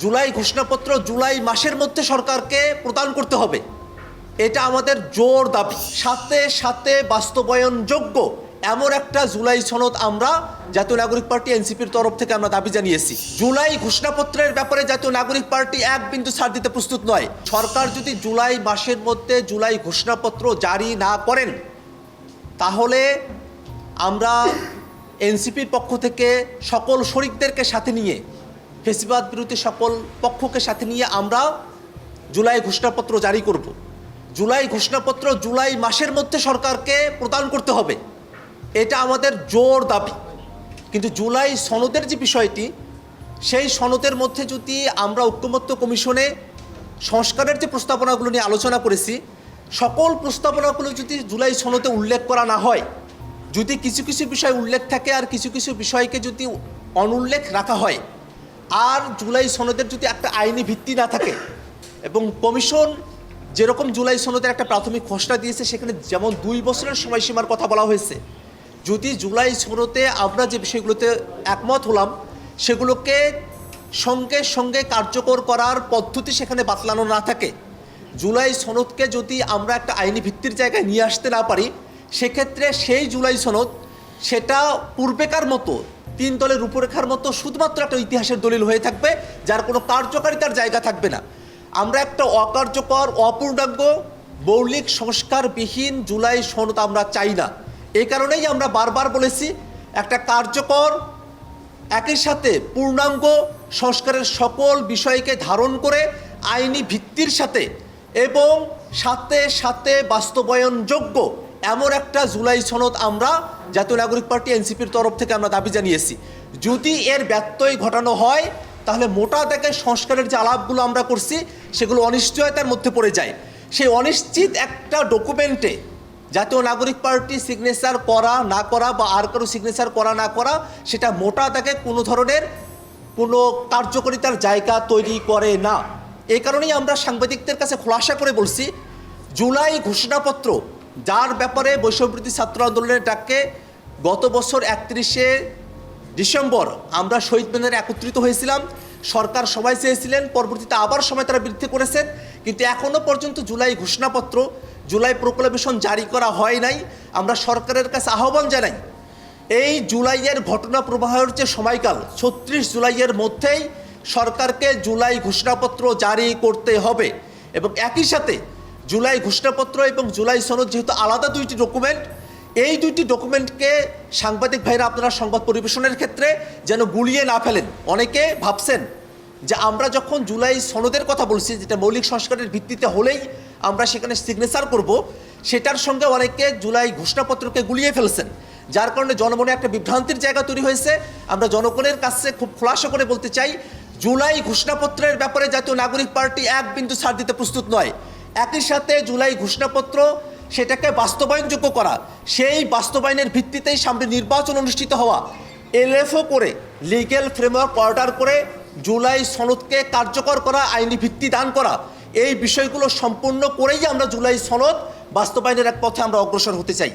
জুলাই ঘোষণাপত্র জুলাই মাসের মধ্যে সরকারকে প্রদান করতে হবে। এটা আমাদের জোর দাবি। সাথে সাথে বাস্তবায়নযোগ্য এমন একটা জুলাই সনদ আমরা জাতীয় নাগরিক পার্টি এনসিপির তরফ থেকে আমরা দাবি জানিয়েছি। জুলাই ঘোষণাপত্রের ব্যাপারে জাতীয় নাগরিক পার্টি এক বিন্দু ছাড় দিতে প্রস্তুত নয়। সরকার যদি জুলাই মাসের মধ্যে জুলাই ঘোষণাপত্র জারি না করেন, তাহলে আমরা এনসিপির পক্ষ থেকে সকল শরিকদেরকে সাথে নিয়ে ফেসিবাদ বিরোধী সকল পক্ষকে সাথে নিয়ে আমরা জুলাই ঘোষণাপত্র জারি করব। জুলাই ঘোষণাপত্র জুলাই মাসের মধ্যে সরকারকে প্রদান করতে হবে। এটা আমাদের জোর দাবি। কিন্তু জুলাই সনদের যে বিষয়টি, সেই সনদের মধ্যে যদি আমরা ঐক্যমত্য কমিশনে সংস্কারের যে প্রস্তাবনাগুলো নিয়ে আলোচনা করেছি, সকল প্রস্তাবনাগুলো যদি জুলাই সনদে উল্লেখ করা না হয়, যদি কিছু কিছু বিষয় উল্লেখ থাকে আর কিছু কিছু বিষয়কে যদি অনুল্লেখ রাখা হয় আর জুলাই সনদের যদি একটা আইনি ভিত্তি না থাকে, এবং কমিশন যেরকম জুলাই সনদের একটা প্রাথমিক খসড়া দিয়েছে, সেখানে যেমন দুই বছরের সময়সীমার কথা বলা হয়েছে, যদি জুলাই সনদে আমরা যে বিষয়গুলোতে একমত হলাম, সেগুলোকে সঙ্গে সঙ্গে কার্যকর করার পদ্ধতি সেখানে বাতলানো না থাকে, জুলাই সনদকে যদি আমরা একটা আইনি ভিত্তির জায়গায় নিয়ে আসতে না পারি, সেক্ষেত্রে সেই জুলাই সনদ সেটা পূর্বেকার মতো তিন দলের রূপরেখার মতো শুধুমাত্র একটা ইতিহাসের দলিল হয়ে থাকবে, যার কোনো কার্যকারিতার জায়গা থাকবে না। আমরা একটা অকার্যকর, অপূর্ণাঙ্গ, মৌলিক সংস্কারবিহীন জুলাই সনদ আমরা চাই না। এই কারণেই আমরা বারবার বলেছি, একটা কার্যকর একই সাথে পূর্ণাঙ্গ সংস্কারের সকল বিষয়কে ধারণ করে আইনি ভিত্তির সাথে এবং সাথে সাথে বাস্তবায়নযোগ্য এমন একটা জুলাই সনদ আমরা জাতীয় নাগরিক পার্টি এনসিপির তরফ থেকে আমরা দাবি জানিয়েছি। যদি এর ব্যত্যয় ঘটানো হয়, তাহলে মোটা দাগে সংস্কারের যে আলাপগুলো আমরা করছি, সেগুলো অনিশ্চয়তার মধ্যে পড়ে যায়। সেই অনিশ্চিত একটা ডকুমেন্টে জাতীয় নাগরিক পার্টি সিগনেচার করা না করা বা আর কারও সিগনেচার করা না করা, সেটা মোটা দাগে কোনো ধরনের কোনো কার্যকরিতার জায়গা তৈরি করে না। এই কারণেই আমরা সাংবাদিকদের কাছে খোলাসা করে বলছি, জুলাই ঘোষণাপত্র যার ব্যাপারে বৈষম্যবৃত্তি ছাত্র আন্দোলনের ডাকে গত বছর একত্রিশে ডিসেম্বর আমরা শহীদ মিনারে একত্রিত হয়েছিলাম। সরকার সবাই চেয়েছিলেন, পরবর্তীতে আবার সময় তারা বৃদ্ধি করেছেন। কিন্তু এখনও পর্যন্ত জুলাই ঘোষণাপত্র, জুলাই প্রোক্লামেশন জারি করা হয় নাই। আমরা সরকারের কাছে আহ্বান জানাই, এই জুলাইয়ের ঘটনা প্রবাহের যে সময়কাল, ছত্রিশ জুলাইয়ের মধ্যেই সরকারকে জুলাই ঘোষণাপত্র জারি করতে হবে। এবং একই সাথে জুলাই ঘোষণাপত্র এবং জুলাই সনদ যেহেতু আলাদা দুইটি ডকুমেন্ট এই দুইটি ডকুমেন্টকে সাংবাদিক ভাইরা আপনারা সংবাদ পরিবেশনের ক্ষেত্রে যেন গুলিয়ে না ফেলেন। অনেকে ভাবছেন যে আমরা যখন জুলাই সনদের কথা বলছি, যেটা মৌলিক সংস্কারের ভিত্তিতে হলেই আমরা সেখানে সিগনেচার করব, সেটার সঙ্গে অনেকে জুলাই ঘোষণাপত্রকে গুলিয়ে ফেলছেন। যার কারণে জনমনে একটা বিভ্রান্তির জায়গা তৈরি হয়েছে। আমরা জনগণের কাছে খুব খোলাসা করে বলতে চাই, জুলাই ঘোষণাপত্রের ব্যাপারে জাতীয় নাগরিক পার্টি এক বিন্দু ছাড় দিতে প্রস্তুত নয়। একই সাথে জুলাই ঘোষণাপত্র সেটাকে বাস্তবায়নযোগ্য করা, সেই বাস্তবায়নের ভিত্তিতেই সামনে নির্বাচন অনুষ্ঠিত হওয়া। এলএফও করে লিগ্যাল ফ্রেমওয়ার্ক অর্ডার করে জুলাই সনদকে কার্যকর করা, আইনি ভিত্তি দান করা, এই বিষয়গুলো সম্পূর্ণ করেই আমরা জুলাই সনদ বাস্তবায়নের এক পথে আমরা অগ্রসর হতে চাই।